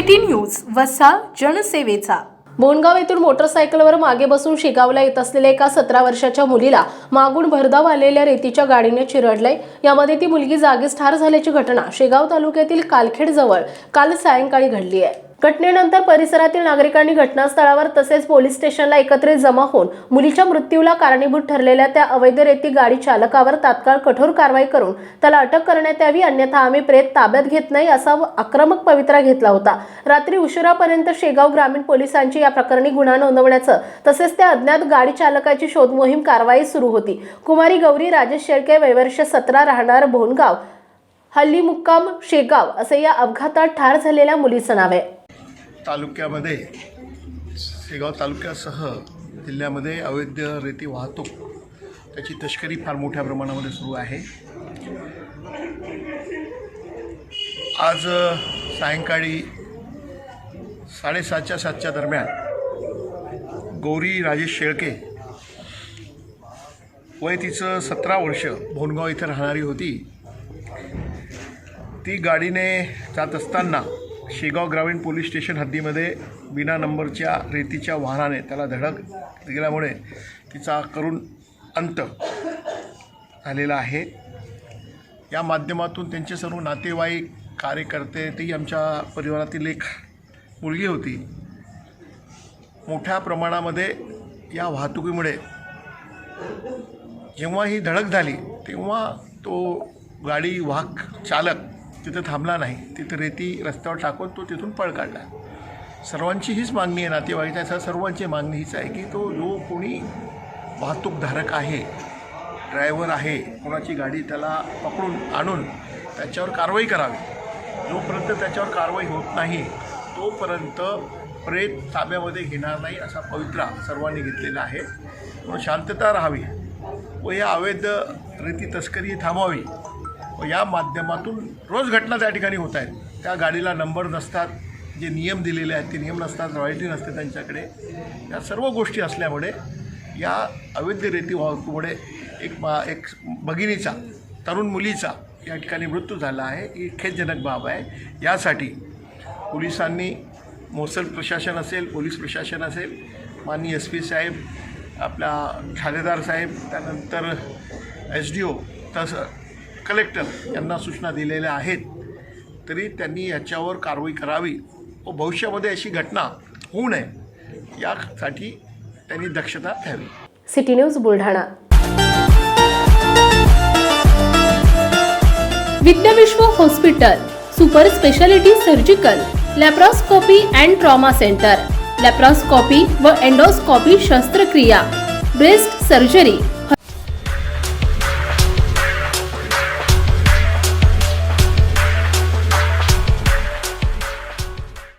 City news वसा जनसेवेचा. बोनगाव येथून मोटरसायकलवर मागे बसून शेगावला येत असलेल्या एका सतरा वर्षाच्या मुलीला मागून भरधाव आलेल्या रेतीच्या गाडीने चिरडलंय यामध्ये ती मुलगी जागीच ठार झाल्याची घटना शेगाव तालुक्यातील कालखेड जवळ काल सायंकाळी घडली आहे. घटनेनंतर परिसरातील नागरिकांनी घटनास्थळावर तसेच पोलीस स्टेशनला एकत्रित जमा होऊन मुलीच्या मृत्यूला कारणीभूत ठरलेल्या त्या अवैध रेती गाडी चालकावर तात्काळ कठोर कारवाई करून त्याला अटक करण्यात यावी अन्यथा आम्ही प्रेत ताब्यात घेत नाही असा आक्रमक पवित्रा घेतला होता. रात्री उशिरापर्यंत शेगाव ग्रामीण पोलिसांची या प्रकरणी गुन्हा नोंदवण्याचं तसेच त्या अज्ञात गाडी चालकाची शोध मोहीम कारवाई सुरू होती. कुमारी गौरी राजेश शेळके वैवर्ष सतरा राहणार भोनगाव हल्ली मुक्काम शेगाव असे या अपघातात ठार झालेल्या मुलीचं नाव आहे. तालुक्यामध्ये शेगाव तालुक्यासह जिल्ह्यामध्ये अवैध रेती वाहतूक त्याची तस्करी फार मोठ्या प्रमाणामध्ये सुरू आहे. आज सायंकाळी साडेसातच्या सातच्या दरम्यान गौरी राजेश शेळके वय तिचं सतरा वर्ष भोनगाव इथं राहणारी होती. ती गाडीने जात असताना शेगाव ग्रामीण पोलीस स्टेशन हद्दीमध्ये विना नंबरच्या रेतीच्या वाहनाने त्याला धडक दिल्यामुळे तिचा करून अंत झालेला आहे. या माध्यमातून त्यांचे सर्व नातेवाईक कार्यकर्ते ती आमच्या परिवारातील एक मुलगी होती. मोठ्या प्रमाणामध्ये या वाहतुकीमुळे जेव्हा ही धडक झाली तेव्हा तो गाडी वाहक चालक तिथं थांबला नाही. तिथं रेती रस्त्यावर टाकून तो तिथून पळ काढला. सर्वांची हीच मागणी आहे नातेवाईकाचा सर्वांची मागणी हीच आहे की तो जो कोणी वाहतूकधारक आहे ड्रायव्हर आहे कोणाची गाडी त्याला पकडून आणून त्याच्यावर कारवाई करावी. जोपर्यंत त्याच्यावर कारवाई होत नाही तोपर्यंत प्रेत ताब्यामध्ये घेणार नाही असा पवित्रा सर्वांनी घेतलेला आहे. म्हणून शांतता राहावी व या अवैध रेती तस्करी थांबावी व या माध्यमातून रोज घटना त्या ठिकाणी होत आहेत. त्या गाडीला नंबर नसतात जे नियम दिलेले आहेत ते नियम नसतात रॉयल्टी नसते त्यांच्याकडे. या सर्व गोष्टी असल्यामुळे या अवैध रेती वाहतुकीमुळे एक मा एक भगिनीचा तरुण मुलीचा या ठिकाणी मृत्यू झाला आहे. ही खेदजनक बाब आहे. यासाठी पोलिसांनी मोसल प्रशासन असेल पोलीस प्रशासन असेल माननीय एस पी साहेब आपला ठाणेदार साहेब त्यानंतर एस डी ओ तसं कलेक्टर यांना सूचना दिलेल्या आहेत तरी त्यांनी याच्यावर कारवाई करावी. व भविष्यामध्ये अशी घटना होऊ नये यासाठी त्यांनी दक्षता घ्यावी. City news Buldhana. Vidyavishwa hospital super speciality surgical laparoscopy and trauma centre laparoscopy व एंडोस्कोपी शस्त्रक्रिया ब्रेस्ट सर्जरी